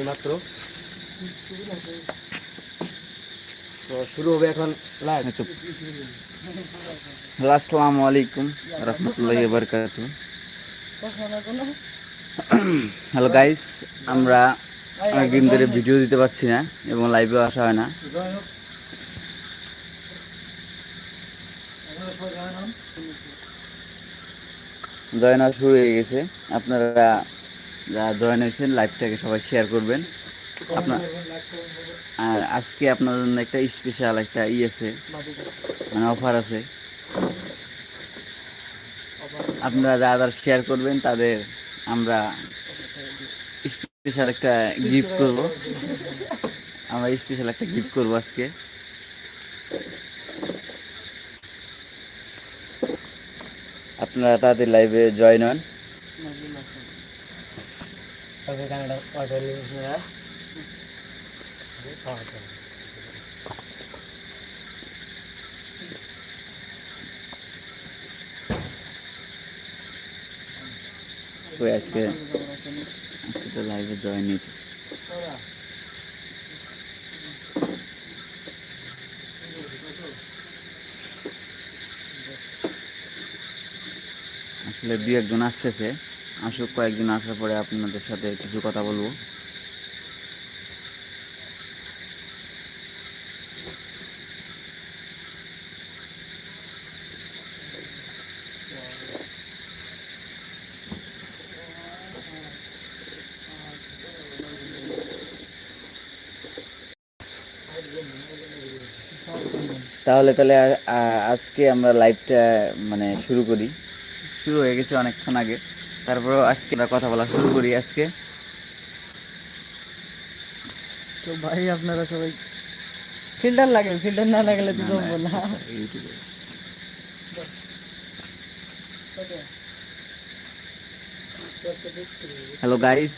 মাত্র শুরু হবে এখন লাইভ চুপ হ্যালো আসসালামু আলাইকুম রহমতুল্লাহি বারকাত হ্যালো গাইস আমরা অনেকদিন ধরে ভিডিও দিতে পারছি না এবং লাইভেও আসা হয় না। জয়েন শুরু হয়ে গেছে। আপনারা যারা জয়েন হয়েছেন, লাইভটাকে সবাই শেয়ার করবেন। আপনার আর আজকে আপনার জন্য একটা স্পেশাল একটা ই আছে মানে অফার আছে। আপনারা যারা যারা শেয়ার করবেন, তাদের আমরা স্পেশাল একটা গিফট করব। আমরা স্পেশাল একটা গিফট করব আজকে। আপনারা তাদের লাইভে জয়েন হন। কানাডা অর্ডার লিখেছিলেন কই আজকে আজকে তো লাইভে জয়েন হইতে আসলে দুই একজন আসতেছে। আসুক, কয়েকদিন আসার পরে আপনাদের সাথে কিছু কথা বলব। তাহলে তাহলে আজকে আমরা লাইভটা মানে শুরু করি। শুরু হয়ে গেছে অনেকক্ষণ আগে। তারপর আজকে আমরা কথা বলা শুরু করি আজকে। তো ভাই আপনারা সবাই ফিল্টার লাগে ফিল্টার না লাগলে তো জমবো না। Hello guys